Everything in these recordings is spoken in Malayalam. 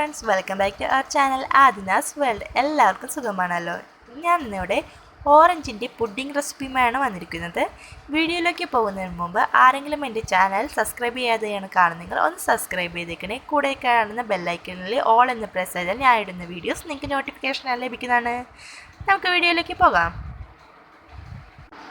Friends welcome back to our channel Adinas world എല്ലാവർക്കും സുഖമാണല്ലോ. ഞാൻ ഇന്നിവിടെ ഓറഞ്ചിന്റെ പുഡിംഗ് റെസിപ്പിയുമായാണ് വന്നിരിക്കുന്നത്. വീഡിയോയിലേക്ക് പോകുന്നതിന് മുമ്പ് ആരെങ്കിലും എന്റെ ചാനൽ സബ്സ്ക്രൈബ് ചെയ്യാതെയാണ് കാണുന്നതെങ്കിൽ ഒന്ന് സബ്സ്ക്രൈബ് ചെയ്തേക്കണേ. കൂടെ കാണുന്ന ബെല്ലൈക്കണിൽ ഓൾ എന്ന് പ്രസ് ചെയ്താൽ ഞാൻ ഇടുന്ന വീഡിയോസ് നിങ്ങൾക്ക് നോട്ടിഫിക്കേഷൻ ലഭിക്കുന്നതാണ്. നമുക്ക് വീഡിയോയിലേക്ക് പോകാം.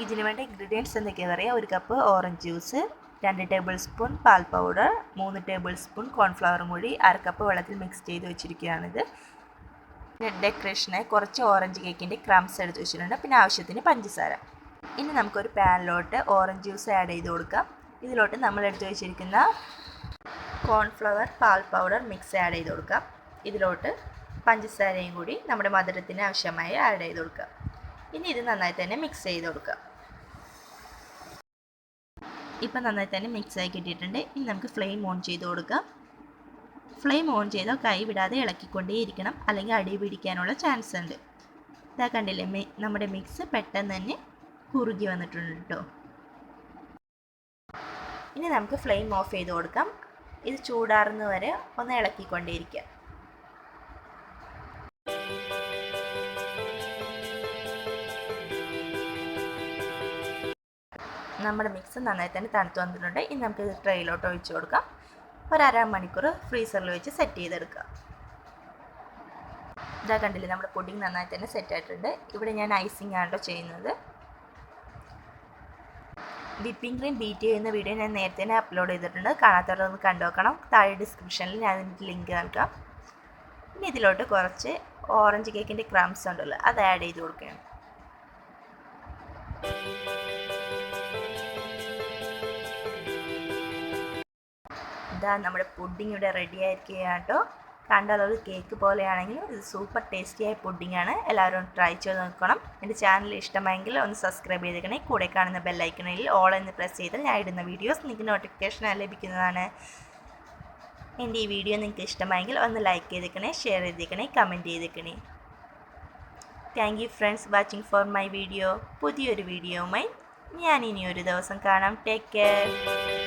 ഇതിനു വേണ്ട ഇൻഗ്രീഡിയൻസ് എന്തൊക്കെയാണ് പറയുക? ഒരു കപ്പ് ഓറഞ്ച് ജ്യൂസ് രണ്ട് ടേബിൾ സ്പൂൺ പാൽ പൗഡർ മൂന്ന് ടേബിൾ സ്പൂൺ കോൺഫ്ലവർ കൂടി അര കപ്പ് വെള്ളത്തിൽ മിക്സ് ചെയ്ത് വെച്ചിരിക്കുകയാണിത്. ഡെക്കറേഷനായി കുറച്ച് ഓറഞ്ച് കേക്കിന്റെ ക്രംസ് എടുത്ത് വെച്ചിട്ടുണ്ട്. പിന്നെ ആവശ്യത്തിന് പഞ്ചസാര. ഇനി നമുക്കൊരു പാനിലോട്ട് ഓറഞ്ച് ജ്യൂസ് ആഡ് ചെയ്ത് കൊടുക്കാം. ഇതിലോട്ട് നമ്മൾ എടുത്തു വെച്ചിരിക്കുന്ന കോൺഫ്ലവർ പാൽ പൗഡർ മിക്സ് ആഡ് ചെയ്ത് കൊടുക്കാം. ഇതിലോട്ട് പഞ്ചസാരയും കൂടി നമ്മുടെ മധുരത്തിന് ആവശ്യമായി ആഡ് ചെയ്ത് കൊടുക്കാം. ഇനി ഇത് നന്നായി തന്നെ മിക്സ് ചെയ്ത് കൊടുക്കാം. ഇപ്പം നന്നായി തന്നെ മിക്സ് ആയി കിട്ടിയിട്ടുണ്ട്. ഇനി നമുക്ക് ഫ്ലെയിം ഓൺ ചെയ്ത് കൊടുക്കാം. ഫ്ലെയിം ഓൺ ചെയ്തോ കൈ വിടാതെ ഇളക്കിക്കൊണ്ടേയിരിക്കണം. അല്ലെങ്കിൽ അടി പിടിക്കാനുള്ള ചാൻസ് ഉണ്ട്. ഇതാ കണ്ടില്ലേ നമ്മുടെ മിക്സ് പെട്ടെന്ന് തന്നെ കുറുകി വന്നിട്ടുണ്ട് കേട്ടോ ഇനി നമുക്ക് ഫ്ലെയിം ഓഫ് ചെയ്ത് കൊടുക്കാം. ഇത് ചൂടാറുന്നവരെ ഒന്ന് ഇളക്കിക്കൊണ്ടേയിരിക്കാം. നമ്മുടെ മിക്സ് നന്നായി തന്നെ തണുത്ത് വന്നിട്ടുണ്ട്. ഇനി നമുക്ക് ട്രെയിലോട്ട് ഒഴിച്ചു കൊടുക്കാം. ഒരു അര മണിക്കൂർ ഫ്രീസറിൽ വെച്ച് സെറ്റ് ചെയ്തെടുക്കുക ഇതാ കണ്ടില്ലേ നമ്മുടെ പുഡിംഗ് നന്നായി തന്നെ സെറ്റ് ആയിട്ടുണ്ട്. ഇവിടെ ഞാൻ ഐസിങ് ആണല്ലോ ചെയ്യുന്നത്. വിപ്പിംഗ് ക്രീം ബീറ്റ് ചെയ്യുന്ന വീഡിയോ ഞാൻ നേരത്തെ തന്നെ അപ്ലോഡ് ചെയ്തിട്ടുണ്ട്. കാണാത്തവരൊന്ന് കണ്ടു നോക്കണം. താഴെ ഡിസ്ക്രിപ്ഷനിൽ ഞാൻ അതിന്റെ ലിങ്ക് നൽകാം ഇനി ഇതിലോട്ട് കുറച്ച് ഓറഞ്ച് കേക്കിന്റെ ക്രംസ് ഉണ്ടല്ലോ അത് ആഡ് ചെയ്ത് കൊടുക്കുകയാണ്. ഇതാ നമ്മുടെ പുഡിംഗ് ഇവിടെ റെഡി ആയിരിക്കുകയാണ് കേട്ടോ. കേക്ക് പോലെയാണെങ്കിലും ഇത് സൂപ്പർ ടേസ്റ്റിയായ പുഡിങ്ങാണ് എല്ലാവരും ട്രൈ ചെയ്ത് നോക്കണം. എന്റെ ചാനൽ ഇഷ്ടമായെങ്കിൽ ഒന്ന് സബ്സ്ക്രൈബ് ചെയ്തേക്കണേ. കൂടെ കാണുന്ന ബെല്ലൈക്കണിൽ ഓൾ എന്ന് പ്രസ് ചെയ്താൽ ഞാൻ ഇടുന്ന വീഡിയോസ് നിങ്ങൾക്ക് നോട്ടിഫിക്കേഷൻ ലഭിക്കുന്നതാണ്. എന്റെ ഈ വീഡിയോ നിങ്ങൾക്ക് ഇഷ്ടമായെങ്കിൽ ഒന്ന് ലൈക്ക് ചെയ്തേക്കണേ ഷെയർ ചെയ്തേക്കണേ കമന്റ് ചെയ്തേക്കണേ. Thank you friends watching for my video പുതിയൊരു വീഡിയോ വീഡിയോയുമായി ഞാൻ ഇനി ഒരു ദിവസം കാണാം. Take care